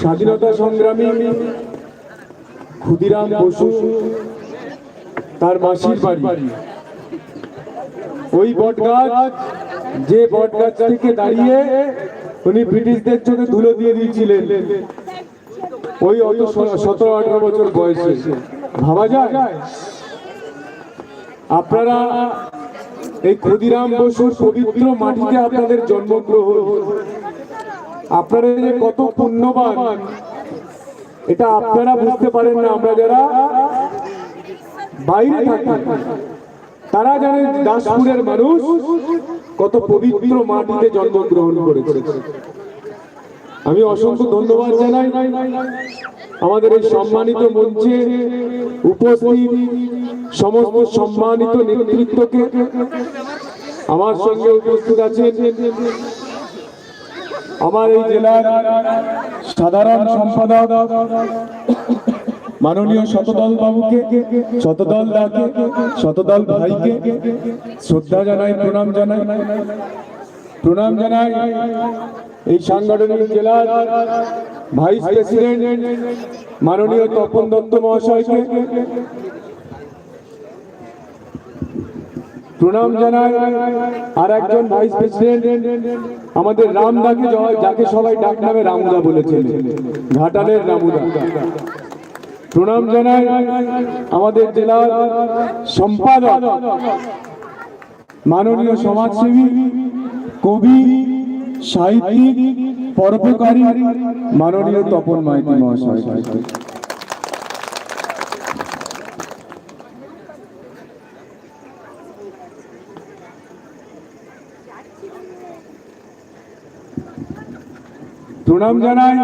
স্বাধীনতা সংগ্রামী ক্ষুদিরাম বসু, তার মাসির বাড়ি। ওই বটগাছ, যে বটগাছ থেকে দাঁড়িয়ে উনি ব্রিটিশদের চোখে ধুলো দিয়ে দিয়েছিলেন। ওই অত সতেরো, আঠারো বছর বয়সে। ভাবা যায়? আপনারা এই ক্ষুদিরাম বসুর পবিত্র মাটিতে আপনাদের জন্মগ্রহণ আপনারা যে কত পুণ্যবান, এটা আপনারা বুঝতে পারেন না, আমরা যারা বাইরে থাকি, তারা জানেন দাসপুরের মানুষ কত পবিত্র মাটিতে জন্মগ্রহণ করেছে। আমি অসংখ্য ধন্যবাদ জানাই। আমাদের এই সম্মানিত মঞ্চে উপস্থিত সমস্ত সম্মানিত নেতৃত্বকে। আমার সঙ্গে উপস্থিত আছেন আমার এই জেলার সাধারণ সম্পাদক মাননীয় শতদল বাবুকে, শতদল দাকে, শতদল ভাইকে শ্রদ্ধা জানাই, প্রণাম জানাই। প্রণাম জানাই এই সাংগঠনিক জেলার ভাইস প্রেসিডেন্ট মাননীয় তপন দত্ত মহাশয়কে। প্রণাম জানাই আর একজন ভাইস প্রেসিডেন্ট আমাদের রামদাকে যাকে সবাই ডাক নামে রামদা বলেছেন। ঘাটালের রামুদা। প্রণাম জানাই আমাদের জেলার সম্পাদক মাননীয় সমাজসেবী কবি সাহিত্যিক পরোপকারী মাননীয় তপন মাইতি মহাশয়। প্রণাম জানাই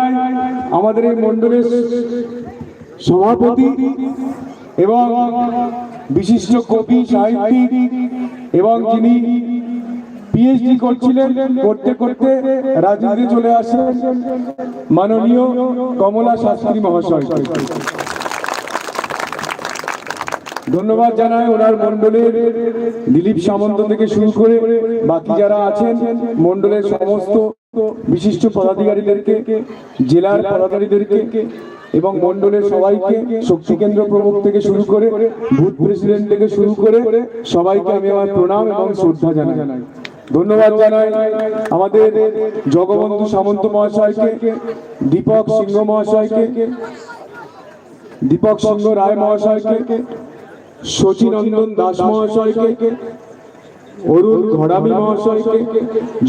আমাদের এই মন্ডলের সভাপতি এবং বিশিষ্ট কবি, সাহিত্যিক এবং যিনি পিএইচডি করছিলেন, করতে করতে রাজনীতি চলে আসেন মাননীয় কমলা শাস্ত্রী মহাশয়। ধন্যবাদ জানাই ওনার মন্ডলের দিলীপ সামন্ত থেকে শুরু করে বাকি যারা আছেন মন্ডলের সমস্ত বিশিষ্ট পদাধিকারীদেরকে জেলার পদাধিকারীদেরকে এবং মন্ডলের সবাইকে শক্তি কেন্দ্র প্রমুখ থেকে শুরু করে বুথ প্রেসিডেন্ট থেকে শুরু করে সবাইকে আমি আমার প্রণাম এবং শ্রদ্ধা জানাই। ধন্যবাদ জানাই আমাদের জগবন্ধু সামন্ত মহাশয়কে দীপক সিংহ মহাশয়কে দীপক সিংহ রায় মহাশয়কে শচীনন্দন দাস মহাশয়কে অরুণ ঘড়ামি মহাশয়কে,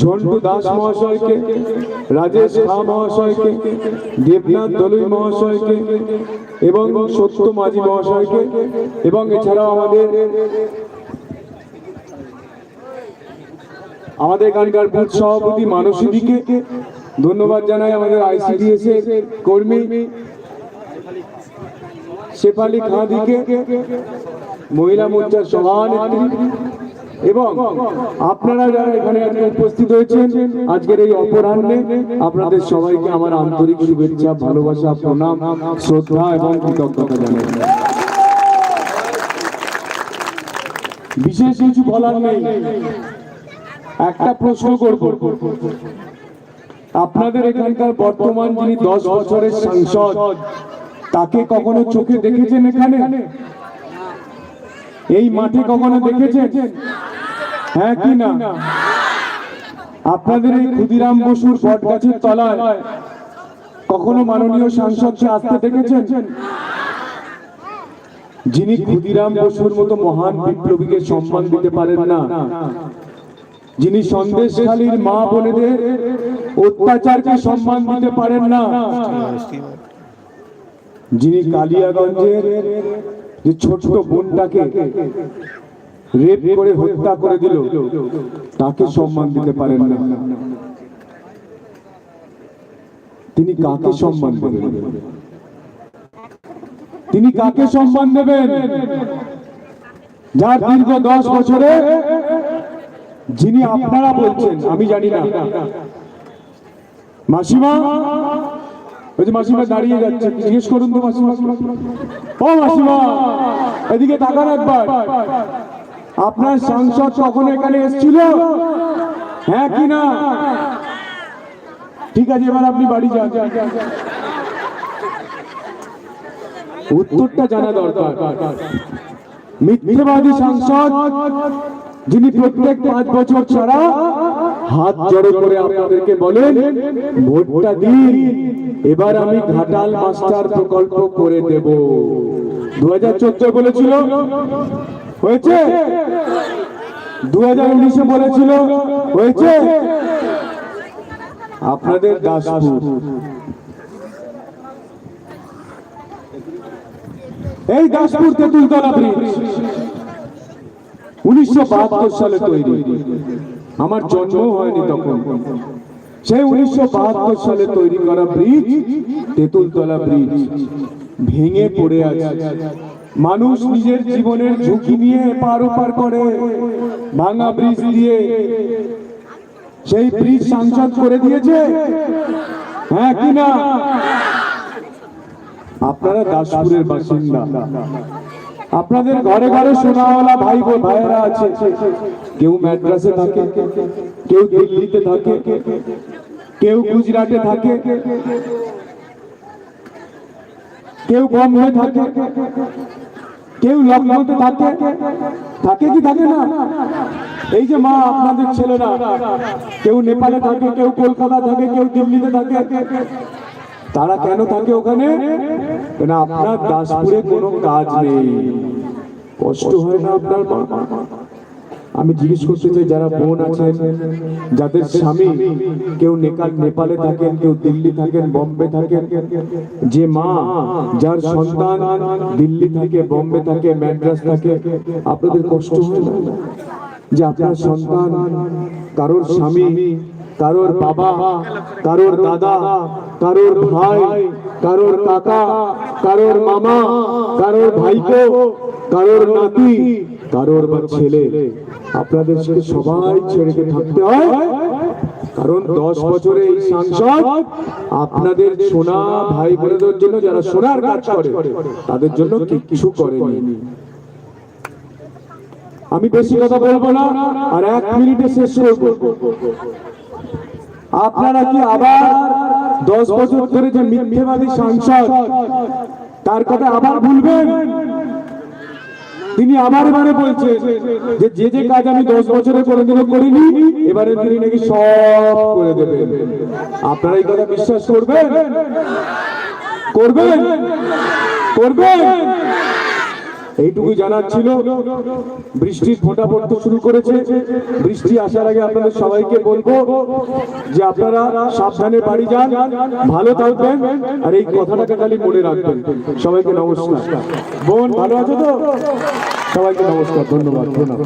ঝন্টু দাস মহাশয়কে, রাজেশ খা মহাশয়কে, দেবনাথ দলুই মহাশয়কে এবং সত্য মাঝি মহাশয়কে এবং এছাড়াও আমাদের আমাদের এখানকার বুথ সভাপতি মানসীদিকে ধন্যবাদ জানাই আমাদের আইসিডিএস এর কর্মী শেফালি খাদিকে মহিলা মোর্চার সভানেত্রী। এবং আপনারা যারা এখানে আজকে উপস্থিত হয়েছেন, আজকের এই অপরাহ্নে আপনাদের সবাইকে আমার আন্তরিক শুভেচ্ছা, ভালোবাসা, প্রণাম, শ্রদ্ধা এবং কৃতজ্ঞতা জানাই। বিশেষ কিছু বলার নেই। একটা প্রশ্ন করব। আপনাদের এখানকার বর্তমান যিনি দশ বছরের সাংসদ, তাকে কখনো চোখে দেখেছেন এখানে? এই মাঠে কখনো দেখেছেন? হ্যাঁ কি না? আপনাদের এই ক্ষুদিরাম বসুর বট গাছের তলায় কখনো মাননীয় সাংসদকে আসতে দেখেছেন? যিনি ক্ষুদিরাম বসুর মতো মহান বিপ্লবীকে সম্মান দিতে পারেন না, যিনি সন্দেশখালীর মা বোনেদের অত্যাচারকে সম্মান দিতে পারেন না, যিনি কালিয়াগঞ্জের যে ছোট্ট বোনটাকে রেপ করে হত্যা করে দিল, তাকে সম্মান দিতে পারেন না। তিনি কাকে সম্মান দেবেন? তিনি কাকে সম্মান দেবেন? যার দীর্ঘ দশ বছরে যিনি আপনারা বলছেন, আমি জানি না। মাসিমা, ওই যে মাসিমা দাঁড়িয়ে যাচ্ছে, জিজ্ঞেস করুন তো মাসিমা। ও মাসিমা, এদিকে তাকান একবার। আপনার সাংসদ কখন এখানে এসেছিল? হ্যাঁ কি না? ঠিক আছে, এবার আপনি বাড়ি যান। উত্তরটা জানা দরকার। মিথ্যেবাদী সাংসদ, যিনি প্রত্যেক পাঁচ বছর ছাড়া হাত জড়ো করে আপনাদেরকে বলেন, ভোটটা দিন, এবার আমি ঘাটাল মাস্টার প্রকল্প করে দেব। দু হাজার চোদ্দ বলেছিল হয়েছে? দু হাজার উনিশে বলেছিল, হয়েছে? আপনাদের দাসপুর। এই দাসপুর তেঁতুলতলা ব্রিজ উনিশশো বাহাত্তর সালে তৈরি। আমার জন্ম হয়নি তখন। সেই উনিশশো বাহাত্তর সালে তৈরি করা ব্রিজ তেঁতুলতলা ব্রিজ ভেঙে পড়ে আছে। মানুষ নিজের জীবনের ঝুঁকি নিয়ে পার ওপার করে, ভাঙা ব্রিজ দিয়ে সেই ব্রিজ সাংসদ করে দিয়েছে। হ্যাঁ কি না? আপনারা দাসপুরের বাসিন্দা। আপনাদের ঘরে ঘরে সোনাওয়ালা ভাই বোন ভাইয়েরা আছে। কেউ ম্যাড্রাসে থাকে, কেউ দিল্লিতে থাকে, কেউ গুজরাটে থাকে, কেউ বম্বে থাকে। কেউ লখনৌতে থাকে? থাকে কি থাকে না? এই যে মা, আপনাদের ছেলেরা, কেউ নেপালে থাকে, কেউ কলকাতা থাকে, কেউ দিল্লিতে থাকে। তারা কেন থাকে ওখানে? আপনার দাসপুরে কোনো কাজ নেই? কষ্ট হয় না আপনার মা? আমি জিজ্ঞেস করতে চাই, যারা বোন আছেন, যাদের স্বামী কেউ নেকাল নেপালে থাকেন, কেউ দিল্লি থাকেন, বম্বে থাকেন, যে মা যার সন্তান দিল্লি থাকে বম্বে থাকে, ম্যাড্রাস থাকে, আপনাদের কষ্ট হয় না? যে আপনার সন্তান, কারোর স্বামী, কারোর বাবা, কারোর দাদা, কারোর ভাই, কারোর কাকা, কারোর মামা, কারোর ভাইপো, কারোর নাতি, কারোর বা ছেলে। আপনাদের সাথে সবাই ছেড়ে থাকতে হয়। কারণ দশ বছরে এই সাংসদ আপনাদের সোনা ভাই বোনদের জন্য যারা সোনার কাজ করে, তাদের জন্য কিছু করেনি। আমি বেশি কথা বলব না, আর এক মিনিটে শেষ করব। আপনারা কি আবার দশ বছর ধরে যে মিথ্যেবাদী সাংসদ, তার কথা আবার ভুলবেন? তিনি আবার এবারে বলছে যে যে যে কাজ আমি দশ বছরে কোনোদিনও করিনি, এবারে তিনি নাকি সব করে দেবেন। আপনারা এই কথা বিশ্বাস করবেন? করবেন? করবেন? এইটুকু জানার ছিল। বৃষ্টির ফোঁটা পড়তে শুরু করেছে। বৃষ্টি আসার আগে আপনাদের সবাইকে বলব যে আপনারা সাবধানে বাড়ি যান, ভালো থাকবেন, আর এই কথাটাকে খালি মনে রাখবেন। সবাইকে নমস্কার। বোন, ভালো আছো তো? সবাইকে নমস্কার, ধন্যবাদ প্রণাম